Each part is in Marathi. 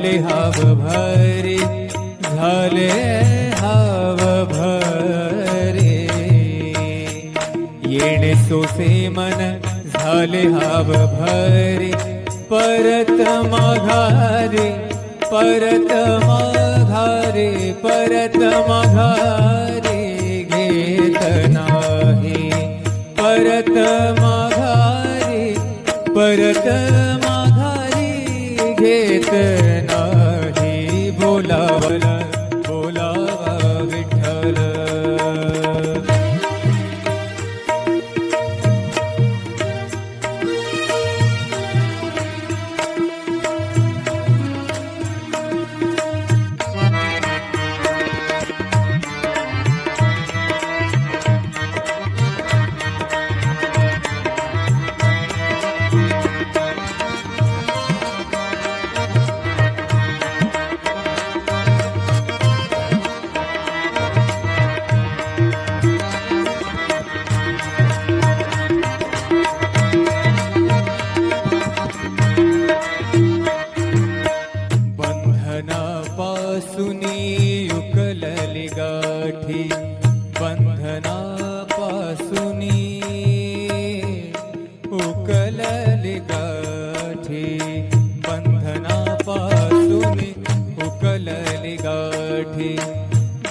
झाले हाव भरे झाले हव भरे। येणे सोसे मन झाले हव परत माघारे परत माघारे परत परतमाघारे घना परतमाघारे परत बढ़े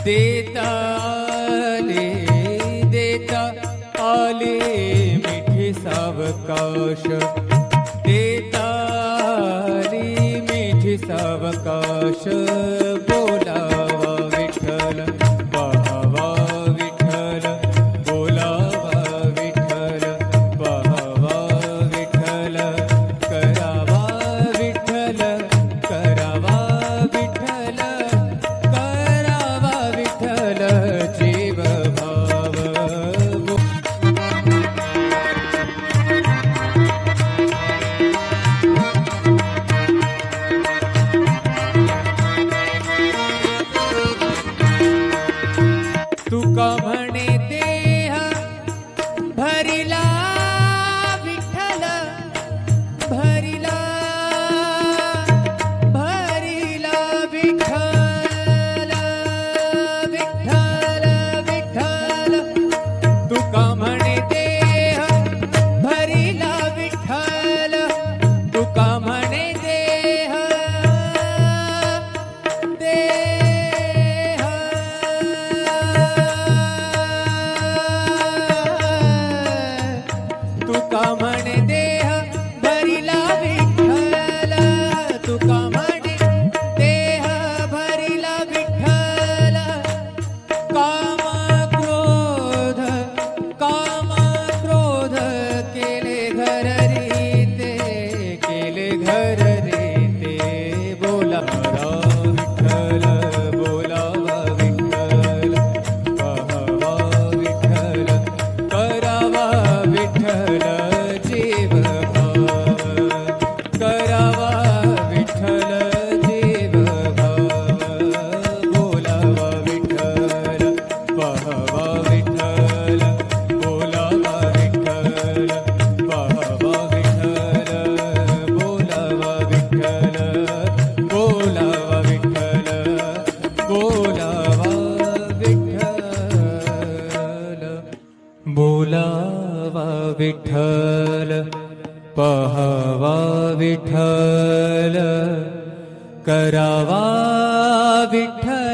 देता रे देता आले मीठे सावकाश। देता रे मीठे सावकाश।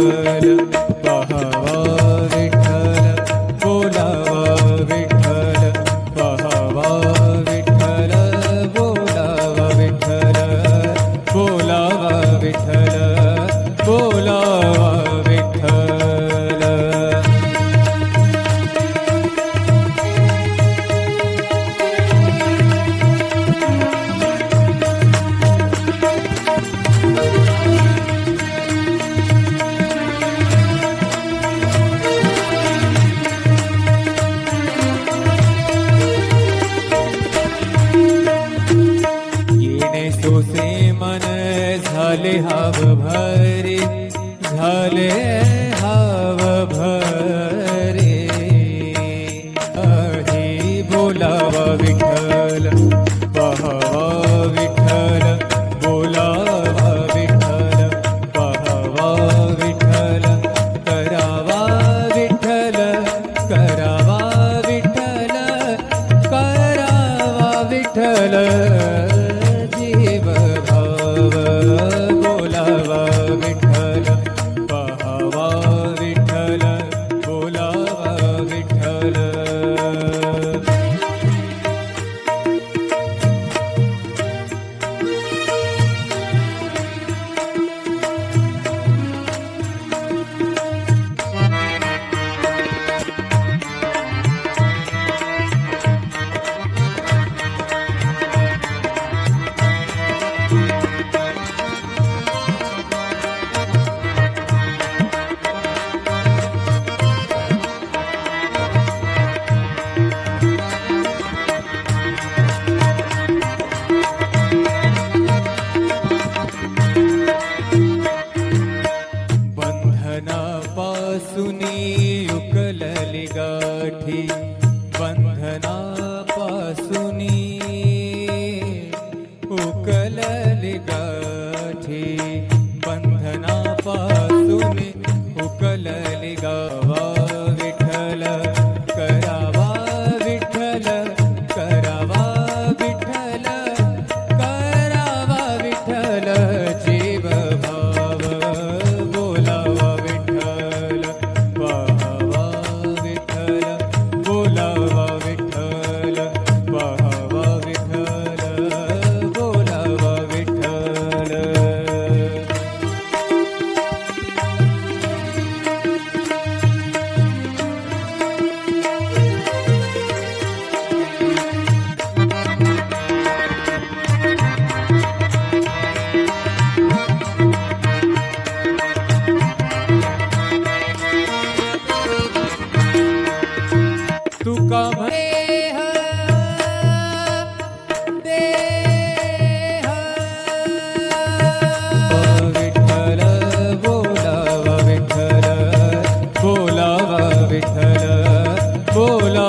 Thank you. युकललिगाठी बंधना विठ्ठल बोला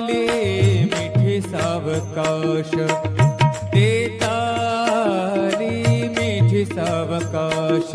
वाले मीठे सावकाश। देता मीठे सावकाश।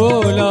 बोला